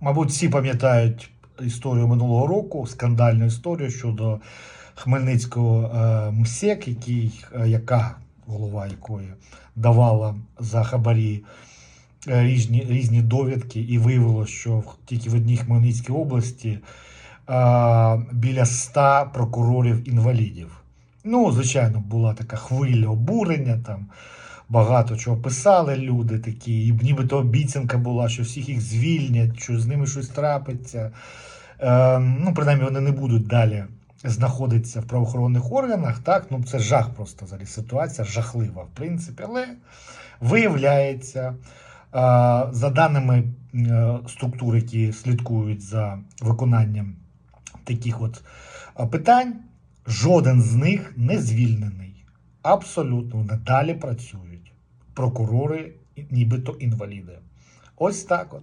Мабуть, всі пам'ятають історію минулого року, скандальну історію щодо Хмельницького е, МСЕК, який, е, яка голова якої давала за хабарі е, різні, різні довідки, і виявилося, що тільки в одній Хмельницькій області біля 100 прокурорів-інвалідів. Ну, звичайно, була така хвиля обурення там. Багато чого писали люди такі, і нібито обіцянка була, що всіх їх звільнять, що з ними щось трапиться. Е, ну, принаймні, вони не будуть далі знаходитися в правоохоронних органах. Так, ну це жах просто взагалі ситуація, жахлива, в принципі. Але виявляється, е, за даними е, структур, які слідкують за виконанням таких от е, питань, жоден з них не звільнений. Абсолютно вони далі працюють. Прокурори, нібито інваліди. Ось так от.